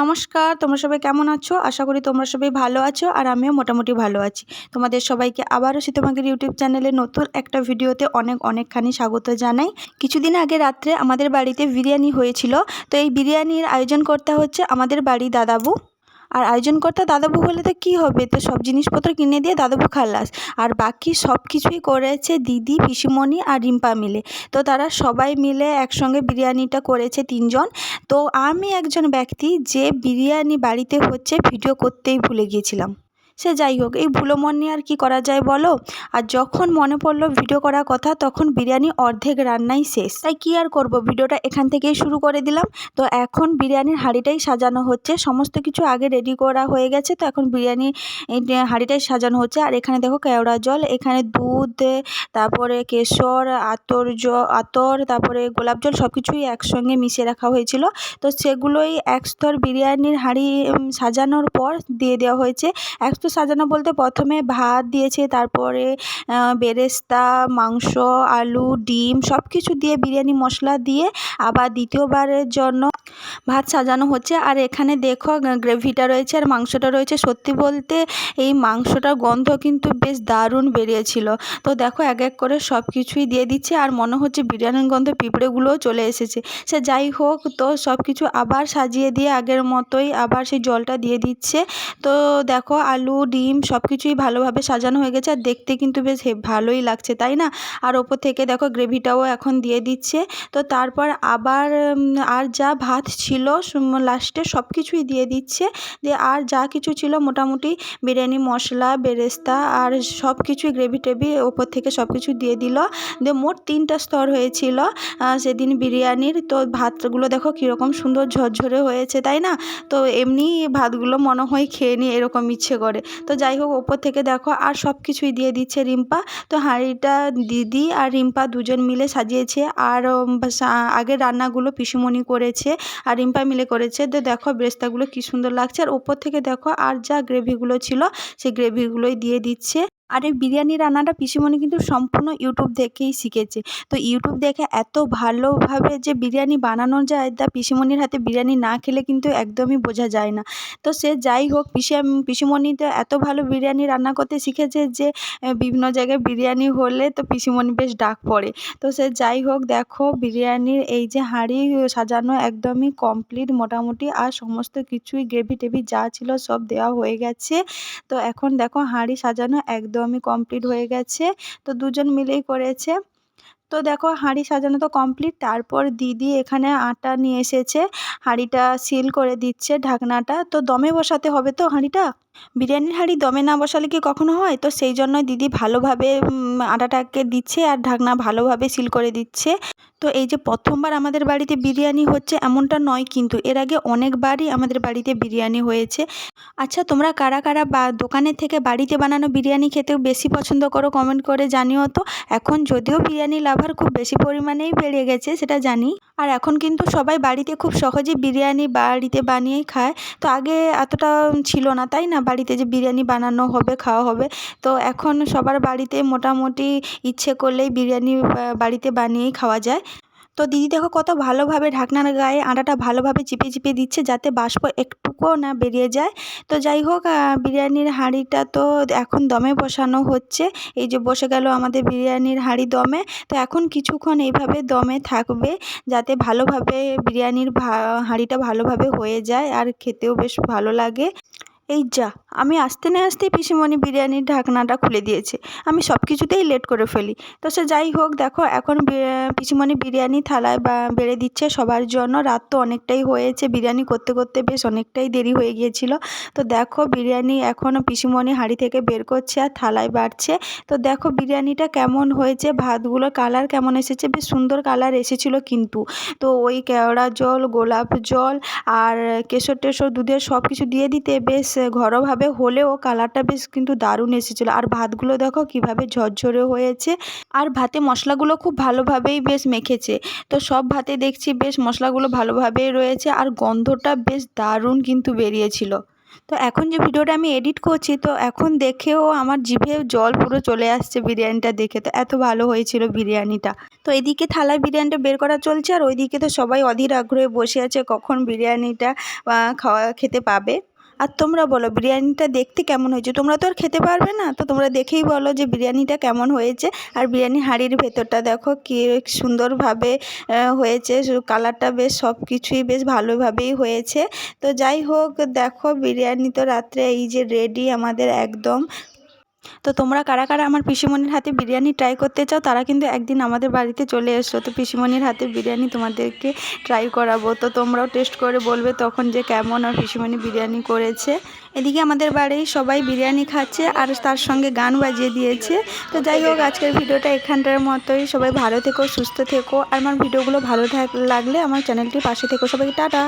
নমস্কার, তোমরা সবাই কেমন আছো? আশা করি তোমরা সবাই ভালো আছো আর আমিও মোটামুটি ভালো আছি। তোমাদের সবাইকে আবারও সীতমাগির ইউটিউব চ্যানেলে নতুন একটা ভিডিওতে অনেক অনেকখানি স্বাগত জানাই। কিছুদিন আগে রাত্রে আমাদের বাড়িতে বিরিয়ানি হয়েছিল, তো এই বিরিয়ানির আয়োজন করতে হচ্ছে আমাদের বাড়ি দাদাবু। আর আয়োজনকর্তা দাদাবু হলে তো কী হবে? তো সব জিনিসপত্র কিনে দিয়ে দাদাবু খালাস। আর বাকি সব কিছুই করেছে দিদি, পিসিমণি আর রিম্পা মিলে। তো তারা সবাই মিলে একসঙ্গে বিরিয়ানিটা করেছে তিনজন। তো আমি একজন ব্যক্তি যে বিরিয়ানি বাড়িতে হচ্ছে, ভিডিও করতেই ভুলে গিয়েছিলাম। সে যাই হোক, এই ভুলো মন নিয়ে আর কী করা যায় বলো? আর যখন মনে পড়ল ভিডিও করার কথা, তখন বিরিয়ানি অর্ধেক রান্নাই শেষ। তাই কী আর করব? ভিডিওটা এখান থেকেই শুরু করে দিলাম। তো এখন বিরিয়ানির হাঁড়িটাই সাজানো হচ্ছে। সমস্ত কিছু আগে রেডি করা হয়ে গেছে, তো এখন বিরিয়ানি হাঁড়িটাই সাজানো হচ্ছে। আর এখানে দেখো কেওড়া জল, এখানে দুধ, তারপরে কেশর, আতর জ, আতর, তারপরে গোলাপ জল সব কিছুই একসঙ্গে মিশিয়ে রাখা হয়েছিল। তো সেগুলোই এক স্তর বিরিয়ানির হাঁড়ি সাজানোর পর দিয়ে দেওয়া হয়েছে। এক স্তর সাজানো বলতে প্রথমে ভাত দিয়েছে, তারপরে বেরেস্তা, মাংস, আলু, ডিম সব কিছু দিয়ে বিরিয়ানি মশলা দিয়ে আবার দ্বিতীয়বারের জন্য ভাত সাজানো হচ্ছে। আর এখানে দেখো গ্রেভিটা রয়েছে আর মাংসটা রয়েছে। সত্যি বলতে এই মাংসটার গন্ধ কিন্তু বেশ দারুণ বেরিয়েছিল। তো দেখো, এক এক করে সব কিছুই দিয়ে দিচ্ছে আর মনে হচ্ছে বিরিয়ানির গন্ধ পিঁপড়েগুলোও চলে এসেছে। সে যাই হোক, তো সব কিছু আবার সাজিয়ে দিয়ে আগের মতোই আবার সেই জলটা দিয়ে দিচ্ছে। তো দেখো, আলু, ডিম সব কিছুই ভালোভাবে সাজানো হয়ে গেছে আর দেখতে কিন্তু বেশ ভালোই লাগছে, তাই না? আর ওপর থেকে দেখো, গ্রেভিটাও এখন দিয়ে দিচ্ছে। তো তারপর আবার আর যা ভাত ছিল লাস্টে সব কিছুই দিয়ে দিচ্ছে। দিয়ে আর যা কিছু ছিল, মোটামুটি বিরিয়ানি, মশলা, বেরেস্তা আর সব কিছুই গ্রেভি টেভি ওপর থেকে সব কিছু দিয়ে দিল। দিয়ে মোট তিনটা স্তর হয়েছিল সেদিন বিরিয়ানির। তো ভাতগুলো দেখো কীরকম সুন্দর ঝরঝরে হয়েছে, তাই না? তো এমনি ভাতগুলো মনে হয় খেয়ে নিই এরকম ইচ্ছে করে। তো যাই হোক, ওপর থেকে দেখো আর সব কিছুই দিয়ে দিচ্ছে রিম্পা। তো হাঁড়িটা দিদি আর রিম্পা দুজন মিলে সাজিয়েছে। আর আগের রান্নাগুলো পিসিমণি করেছে। আর রিম্পা মিলে করেছে। তো দেখো বেরেস্তাগুলো কী সুন্দর লাগছে। আর ওপর থেকে দেখো আর যা গ্রেভিগুলো ছিল, সেই গ্রেভিগুলোই দিয়ে দিচ্ছে। আর এই বিরিয়ানি রান্নাটা পিসিমণি কিন্তু সম্পূর্ণ ইউটিউব দেখেই শিখেছে। তো ইউটিউব দেখে এত ভালোভাবে যে বিরিয়ানি বানানো যায়, তা পিসিমণির হাতে বিরিয়ানি না খেলে কিন্তু একদমই বোঝা যায় না। তো সে যাই হোক, পিসি, পিসিমণি তো এত ভালো বিরিয়ানি রান্না করতে শিখেছে যে বিভিন্ন জায়গায় বিরিয়ানি হলে তো পিসিমণি বেশ ডাক পড়ে। তো সে যাই হোক, দেখো বিরিয়ানির এই যে হাঁড়ি সাজানো একদমই কমপ্লিট মোটামুটি, আর সমস্ত কিছুই গ্রেভি টেভি যা ছিল সব দেওয়া হয়ে গেছে। তো এখন দেখো হাঁড়ি সাজানো একদম একদমই কমপ্লিট হয়ে গেছে। তো দুজন মিলেই করেছে। তো দেখো হাঁড়ি সাজানো তো কমপ্লিট তারপর দিদি এখানে আটা নিয়ে এসেছে। হাঁড়িটা সিল করে দিচ্ছে ঢাকনাটা। তো দমে বসাতে হবে তো হাঁড়িটা? বিরিয়ানির হাঁড়ি দমে না বসালে কি কখনো হয়? তো সেই জন্য দিদি ভালোভাবে আটাটাকে দিচ্ছে আর ঢাকনা ভালোভাবে সিল করে দিচ্ছে। তো এই যে প্রথমবার আমাদের বাড়িতে বিরিয়ানি হচ্ছে এমনটা নয় কিন্তু এর আগে অনেকবারই আমাদের বাড়িতে বিরিয়ানি হয়েছে। আচ্ছা তোমরা কারা কারা বা দোকানের থেকে বাড়িতে বানানো বিরিয়ানি খেতে বেশি পছন্দ করো কমেন্ট করে জানিও তো। এখন যদিও বিরিয়ানি লাভার খুব বেশি পরিমাণেই বেড়ে গেছে সেটা জানি। আর এখন কিন্তু সবাই বাড়িতে খুব সহজে বিরিয়ানি বাড়িতে বানিয়েই খায়। তো আগে এতটা ছিল না, তাই না? বাড়িতে যে বিরিয়ানি বানানো হবে, খাওয়া হবে। তো এখন সবার বাড়িতে মোটামুটি ইচ্ছে করলেই বিরিয়ানি বাড়িতে বানিয়েই খাওয়া যায়। তো দিদি দেখো কত ভালোভাবে ঢাকনার গায়ে আটাটা ভালোভাবে চিপে চিপে দিচ্ছে যাতে বাষ্প একটুকুও না বেরিয়ে যায়। তো যাই হোক বিরিয়ানির হাঁড়িটা তো এখন দমে বসানো হচ্ছে। এই যে বসে গেল আমাদের বিরিয়ানির হাঁড়ি দমে। তো এখন কিছুক্ষণ এইভাবে দমে থাকবে যাতে ভালোভাবে বিরিয়ানির হাঁড়িটা ভালোভাবে হয়ে যায় আর খেতেও বেশ ভালো লাগে। এই যা, আমি আসতে না আসতেই পিসিমণি বিরিয়ানির ঢাকনাটা খুলে দিয়েছে। আমি সব কিছুতেই লেট করে ফেলি। তো সে যাই হোক, দেখো, এখন পিসিমণি বিরিয়ানি থালায় বা, বেড়ে দিচ্ছে সবার জন্য। রাত তো অনেকটাই হয়েছে, বিরিয়ানি করতে করতে বেশ অনেকটাই দেরি হয়ে গিয়েছিল। তো দেখো, বিরিয়ানি এখনও পিসিমণি হাঁড়ি থেকে বের করছে আর থালায় বাড়ছে। তো দেখো, বিরিয়ানিটা কেমন হয়েছে ভাতগুলোর কালার কেমন এসেছে, বেশ সুন্দর কালার এসেছিল কিন্তু। তো ওই কেওড়া জল, গোলাপ জল আর কেশর টেশর দুধের সব কিছু দিয়ে দিতে বেশ ঘরোয়াভাবে হলেও কালারটা বেশ কিন্তু দারুণ এসেছিল। আর ভাতগুলো দেখো কীভাবে ঝরঝরে হয়েছে। আর ভাতে মশলাগুলো খুব ভালোভাবেই বেশ মেখেছে। তো সব ভাতে দেখছি বেশ মশলাগুলো ভালোভাবেই রয়েছে আর গন্ধটা বেশ দারুণ কিন্তু বেরিয়েছিল। তো এখন যে ভিডিওটা আমি এডিট করছি, তো এখন দেখেও আমার জিভে জল পুরো চলে আসছে বিরিয়ানিটা দেখে। তো এত ভালো হয়েছিল বিরিয়ানিটা। তো এদিকে থালায় বিরিয়ানিটা বের করা চলছে আর ওইদিকে তো সবাই অধীর আগ্রহে বসে আছে কখন বিরিয়ানিটা খাওয়া, খেতে পাবে। আর তোমরা বলো, বিরিয়ানিটা দেখতে কেমন হয়েছে? তোমরা তো আর খেতে পারবে না। তো তোমরা দেখেই বলো যে বিরিয়ানিটা কেমন হয়েছে। আর বিরিয়ানি হাঁড়ির ভেতরটা দেখো কি সুন্দরভাবে হয়েছে। কালারটা বেশ সব কিছুই বেশ ভালোভাবেই হয়েছে। তো যাই হোক, দেখো বিরিয়ানি তো রাত্রে এই যে রেডি আমাদের একদম। তো তোমরা কারা কারা আমার পিসিমণির হাতে বিরিয়ানি ট্রাই করতে চাও, তারা কিন্তু একদিন আমাদের বাড়িতে চলে এসো। তো পিসিমণির হাতে বিরিয়ানি তোমাদেরকে ট্রাই করাবো। তো তোমরাও টেস্ট করে বলবে তখন যে কেমন আর পিসিমণি বিরিয়ানি করেছে। এদিকে আমাদের বাড়ি সবাই বিরিয়ানি খাচ্ছে আর তার সঙ্গে গান বাজিয়ে দিয়েছে। তো যাই হোক, আজকের ভিডিওটা এখানটার মতোই। সবাই ভালো থেকো, সুস্থ থেকো। আর আমার ভিডিওগুলো ভালো লাগলে আমার চ্যানেলটির পাশে থেকো সবাইকে টাটা!